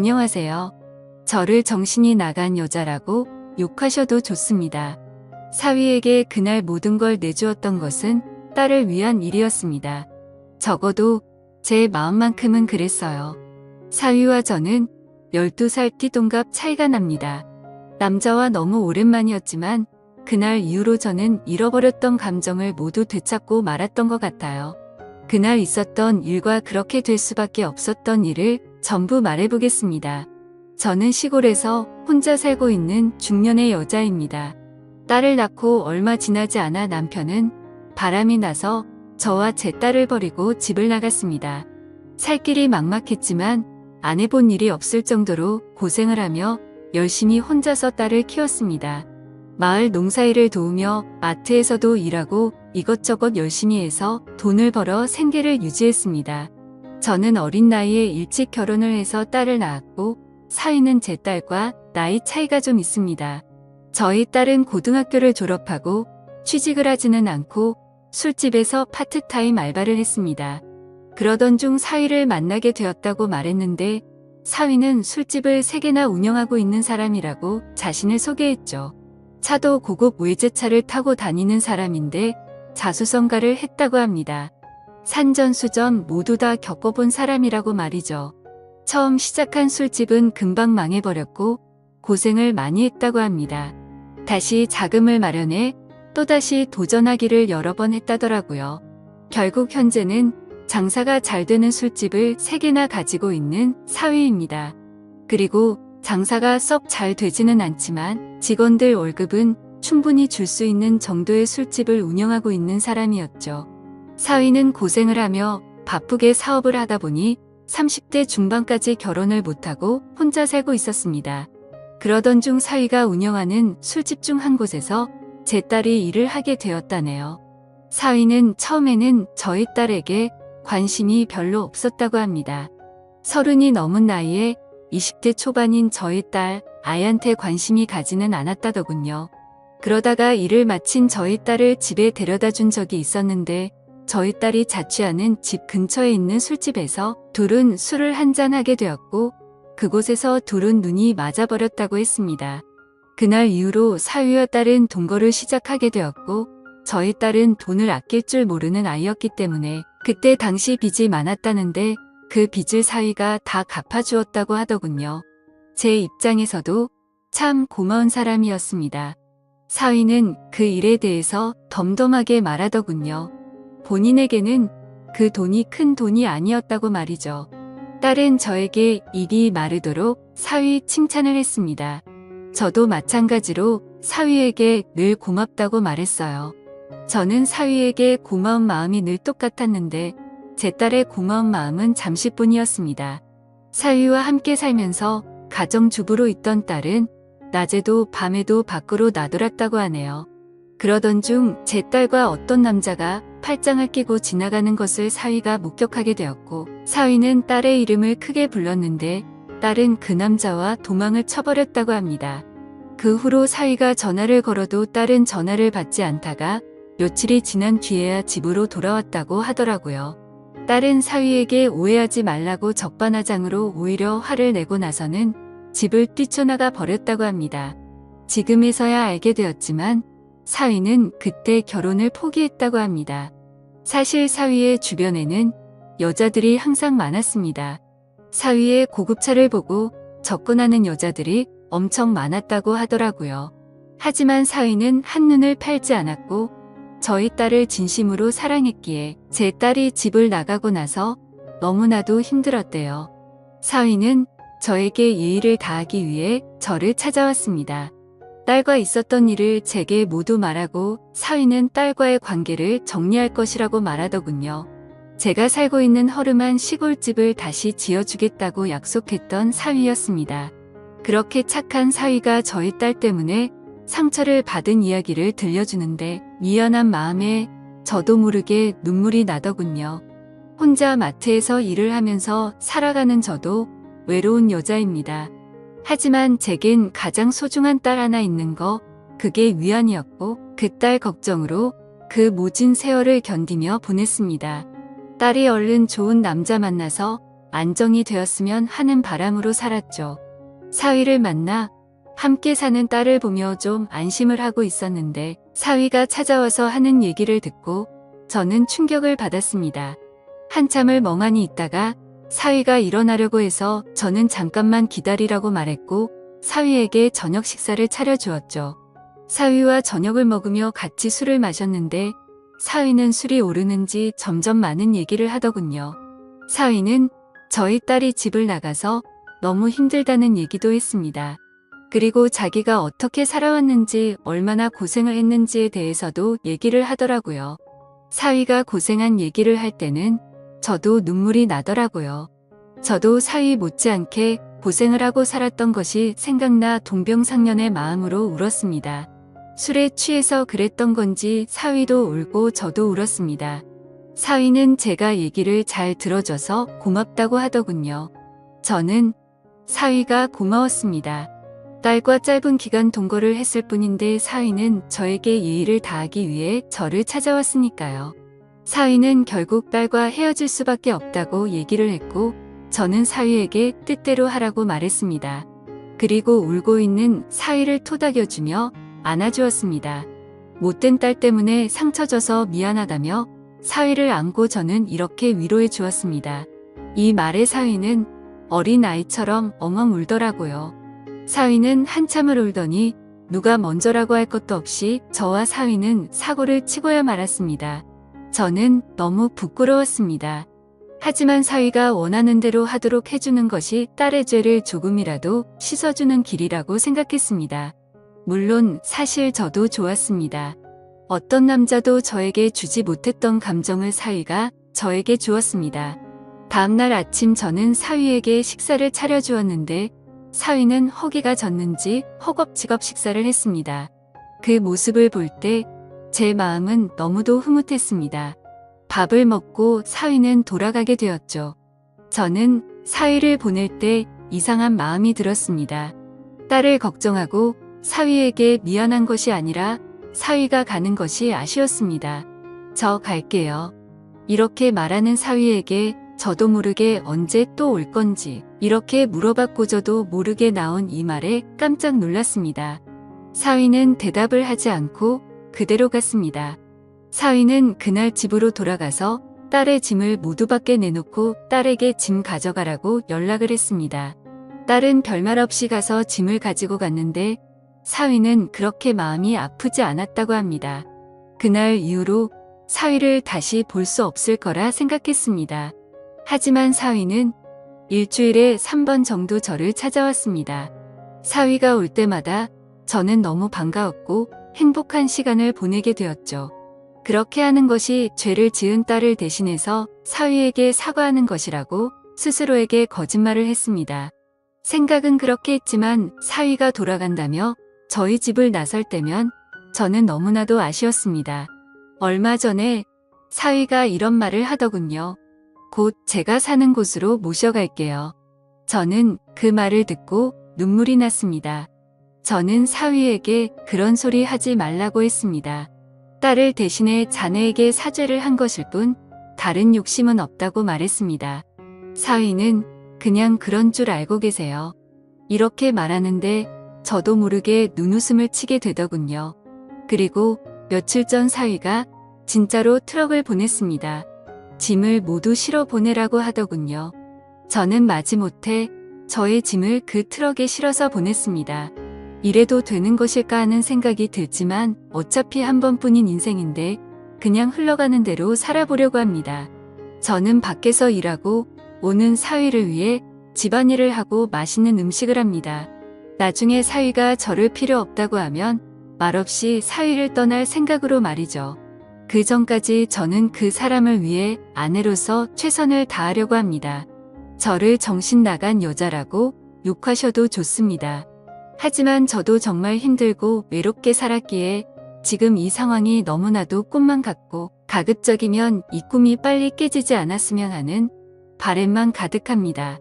안녕하세요. 저를 정신이 나간 여자라고 욕하셔도 좋습니다. 사위에게 그날 모든 걸 내주었던 것은 딸을 위한 일이었습니다. 적어도 제 마음만큼은 그랬어요. 사위와 저는 12살 띠동갑 차이가 납니다. 남자와 너무 오랜만이었지만 그날 이후로 저는 잃어버렸던 감정을 모두 되찾고 말았던 것 같아요. 그날 있었던 일과 그렇게 될 수밖에 없었던 일을 전부 말해보겠습니다. 저는 시골에서 혼자 살고 있는 중년의 여자입니다. 딸을 낳고 얼마 지나지 않아 남편은 바람이 나서 저와 제 딸을 버리고 집을 나갔습니다. 살 길이 막막했지만 안 해본 일이 없을 정도로 고생을 하며 열심히 혼자서 딸을 키웠습니다. 마을 농사일을 도우며 마트에서도 일하고 이것저것 열심히 해서 돈을 벌어 생계를 유지했습니다. 저는 어린 나이에 일찍 결혼을 해서 딸을 낳았고 사위는 제 딸과 나이 차이가 좀 있습니다. 저희 딸은 고등학교를 졸업하고 취직을 하지는 않고 술집에서 파트타임 알바를 했습니다. 그러던 중 사위를 만나게 되었다고 말했는데 사위는 술집을 3개나 운영하고 있는 사람이라고 자신을 소개했죠. 차도 고급 외제차를 타고 다니는 사람인데 자수성가를 했다고 합니다. 산전수전 모두 다 겪어본 사람이라고 말이죠. 처음 시작한 술집은 금방 망해버렸고 고생을 많이 했다고 합니다. 다시 자금을 마련해 또다시 도전하기를 여러 번 했다더라고요. 결국 현재는 장사가 잘 되는 술집을 3개나 가지고 있는 사위입니다. 그리고 장사가 썩 잘 되지는 않지만 직원들 월급은 충분히 줄 수 있는 정도의 술집을 운영하고 있는 사람이었죠. 사위는 고생을 하며 바쁘게 사업을 하다 보니 30대 중반까지 결혼을 못하고 혼자 살고 있었습니다. 그러던 중 사위가 운영하는 술집 중 한 곳에서 제 딸이 일을 하게 되었다네요. 사위는 처음에는 저희 딸에게 관심이 별로 없었다고 합니다. 서른이 넘은 나이에 20대 초반인 저희 딸 아이한테 관심이 가지는 않았다더군요. 그러다가 일을 마친 저희 딸을 집에 데려다 준 적이 있었는데 저희 딸이 자취하는 집 근처에 있는 술집에서 둘은 술을 한잔 하게 되었고 그곳에서 둘은 눈이 맞아버렸다고 했습니다. 그날 이후로 사위와 딸은 동거를 시작하게 되었고 저희 딸은 돈을 아낄 줄 모르는 아이였기 때문에 그때 당시 빚이 많았다는데 그 빚을 사위가 다 갚아주었다고 하더군요. 제 입장에서도 참 고마운 사람이었습니다. 사위는 그 일에 대해서 덤덤하게 말하더군요. 본인에게는 그 돈이 큰 돈이 아니었다고 말이죠. 딸은 저에게 입이 마르도록 사위 칭찬을 했습니다. 저도 마찬가지로 사위에게 늘 고맙다고 말했어요. 저는 사위에게 고마운 마음이 늘 똑같았는데 제 딸의 고마운 마음은 잠시뿐이었습니다. 사위와 함께 살면서 가정주부로 있던 딸은 낮에도 밤에도 밖으로 나돌았다고 하네요. 그러던 중 제 딸과 어떤 남자가 팔짱을 끼고 지나가는 것을 사위가 목격하게 되었고 사위는 딸의 이름을 크게 불렀는데 딸은 그 남자와 도망을 쳐버렸다고 합니다. 그 후로 사위가 전화를 걸어도 딸은 전화를 받지 않다가 며칠이 지난 뒤에야 집으로 돌아왔다고 하더라고요. 딸은 사위에게 오해하지 말라고 적반하장으로 오히려 화를 내고 나서는 집을 뛰쳐나가 버렸다고 합니다. 지금에서야 알게 되었지만 사위는 그때 결혼을 포기했다고 합니다. 사실 사위의 주변에는 여자들이 항상 많았습니다. 사위의 고급차를 보고 접근하는 여자들이 엄청 많았다고 하더라고요. 하지만 사위는 한눈을 팔지 않았고 저희 딸을 진심으로 사랑했기에 제 딸이 집을 나가고 나서 너무나도 힘들었대요. 사위는 저에게 예의를 다하기 위해 저를 찾아왔습니다. 딸과 있었던 일을 제게 모두 말하고 사위는 딸과의 관계를 정리할 것이라고 말하더군요. 제가 살고 있는 허름한 시골집을 다시 지어주겠다고 약속했던 사위였습니다. 그렇게 착한 사위가 저희 딸 때문에 상처를 받은 이야기를 들려주는데 미안한 마음에 저도 모르게 눈물이 나더군요. 혼자 마트에서 일을 하면서 살아가는 저도 외로운 여자입니다. 하지만 제겐 가장 소중한 딸 하나 있는 거 그게 위안이었고 그 딸 걱정으로 그 모진 세월을 견디며 보냈습니다. 딸이 얼른 좋은 남자 만나서 안정이 되었으면 하는 바람으로 살았죠. 사위를 만나 함께 사는 딸을 보며 좀 안심을 하고 있었는데 사위가 찾아와서 하는 얘기를 듣고 저는 충격을 받았습니다. 한참을 멍하니 있다가 사위가 일어나려고 해서 저는 잠깐만 기다리라고 말했고 사위에게 저녁 식사를 차려주었죠. 사위와 저녁을 먹으며 같이 술을 마셨는데 사위는 술이 오르는지 점점 많은 얘기를 하더군요. 사위는 저희 딸이 집을 나가서 너무 힘들다는 얘기도 했습니다. 그리고 자기가 어떻게 살아왔는지 얼마나 고생을 했는지에 대해서도 얘기를 하더라고요. 사위가 고생한 얘기를 할 때는 저도 눈물이 나더라고요. 저도 사위 못지않게 고생을 하고 살았던 것이 생각나 동병상련의 마음으로 울었습니다. 술에 취해서 그랬던 건지 사위도 울고 저도 울었습니다. 사위는 제가 얘기를 잘 들어줘서 고맙다고 하더군요. 저는 사위가 고마웠습니다. 딸과 짧은 기간 동거를 했을 뿐인데 사위는 저에게 예의를 다하기 위해 저를 찾아왔으니까요. 사위는 결국 딸과 헤어질 수밖에 없다고 얘기를 했고 저는 사위에게 뜻대로 하라고 말했습니다. 그리고 울고 있는 사위를 토닥여주며 안아주었습니다. 못된 딸 때문에 상처 져서 미안하다며 사위를 안고 저는 이렇게 위로해 주었습니다. 이 말에 사위는 어린 아이처럼 엉엉 울더라고요. 사위는 한참을 울더니 누가 먼저라고 할 것도 없이 저와 사위는 사고를 치고야 말았습니다. 저는 너무 부끄러웠습니다. 하지만 사위가 원하는 대로 하도록 해주는 것이 딸의 죄를 조금이라도 씻어주는 길이라고 생각했습니다. 물론 사실 저도 좋았습니다. 어떤 남자도 저에게 주지 못했던 감정을 사위가 저에게 주었습니다. 다음날 아침 저는 사위에게 식사를 차려주었는데 사위는 허기가 졌는지 허겁지겁 식사를 했습니다. 그 모습을 볼 때 제 마음은 너무도 흐뭇했습니다. 밥을 먹고 사위는 돌아가게 되었죠. 저는 사위를 보낼 때 이상한 마음이 들었습니다. 딸을 걱정하고 사위에게 미안한 것이 아니라 사위가 가는 것이 아쉬웠습니다. 저 갈게요. 이렇게 말하는 사위에게 저도 모르게 언제 또 올 건지 이렇게 물어봤고 저도 모르게 나온 이 말에 깜짝 놀랐습니다. 사위는 대답을 하지 않고 그대로 갔습니다. 사위는 그날 집으로 돌아가서 딸의 짐을 모두 밖에 내놓고 딸에게 짐 가져가라고 연락을 했습니다. 딸은 별말 없이 가서 짐을 가지고 갔는데 사위는 그렇게 마음이 아프지 않았다고 합니다. 그날 이후로 사위를 다시 볼 수 없을 거라 생각했습니다. 하지만 사위는 일주일에 3번 정도 저를 찾아왔습니다. 사위가 올 때마다 저는 너무 반가웠고 행복한 시간을 보내게 되었죠. 그렇게 하는 것이 죄를 지은 딸을 대신해서 사위에게 사과하는 것이라고 스스로에게 거짓말을 했습니다. 생각은 그렇게 했지만 사위가 돌아간다며 저희 집을 나설 때면 저는 너무나도 아쉬웠습니다. 얼마 전에 사위가 이런 말을 하더군요. 곧 제가 사는 곳으로 모셔갈게요. 저는 그 말을 듣고 눈물이 났습니다. 저는 사위에게 그런 소리 하지 말라고 했습니다. 딸을 대신해 자네에게 사죄를 한 것일 뿐 다른 욕심은 없다고 말했습니다. 사위는 그냥 그런 줄 알고 계세요. 이렇게 말하는데 저도 모르게 눈웃음을 치게 되더군요. 그리고 며칠 전 사위가 진짜로 트럭을 보냈습니다. 짐을 모두 실어 보내라고 하더군요. 저는 마지못해 저의 짐을 그 트럭에 실어서 보냈습니다. 이래도 되는 것일까 하는 생각이 들지만 어차피 한 번뿐인 인생인데 그냥 흘러가는 대로 살아보려고 합니다. 저는 밖에서 일하고 오는 사위를 위해 집안일을 하고 맛있는 음식을 합니다. 나중에 사위가 저를 필요 없다고 하면 말없이 사위를 떠날 생각으로 말이죠. 그 전까지 저는 그 사람을 위해 아내로서 최선을 다하려고 합니다. 저를 정신 나간 여자라고 욕하셔도 좋습니다. 하지만 저도 정말 힘들고 외롭게 살았기에 지금 이 상황이 너무나도 꿈만 같고 가급적이면 이 꿈이 빨리 깨지지 않았으면 하는 바램만 가득합니다.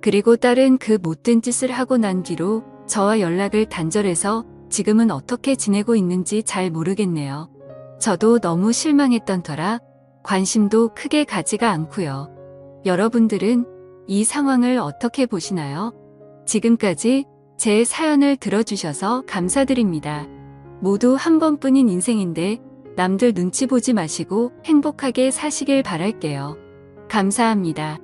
그리고 딸은 그 못된 짓을 하고 난 뒤로 저와 연락을 단절해서 지금은 어떻게 지내고 있는지 잘 모르겠네요. 저도 너무 실망했던 터라 관심도 크게 가지가 않고요. 여러분들은 이 상황을 어떻게 보시나요? 지금까지 제 사연을 들어주셔서 감사드립니다. 모두 한 번뿐인 인생인데 남들 눈치 보지 마시고 행복하게 사시길 바랄게요. 감사합니다.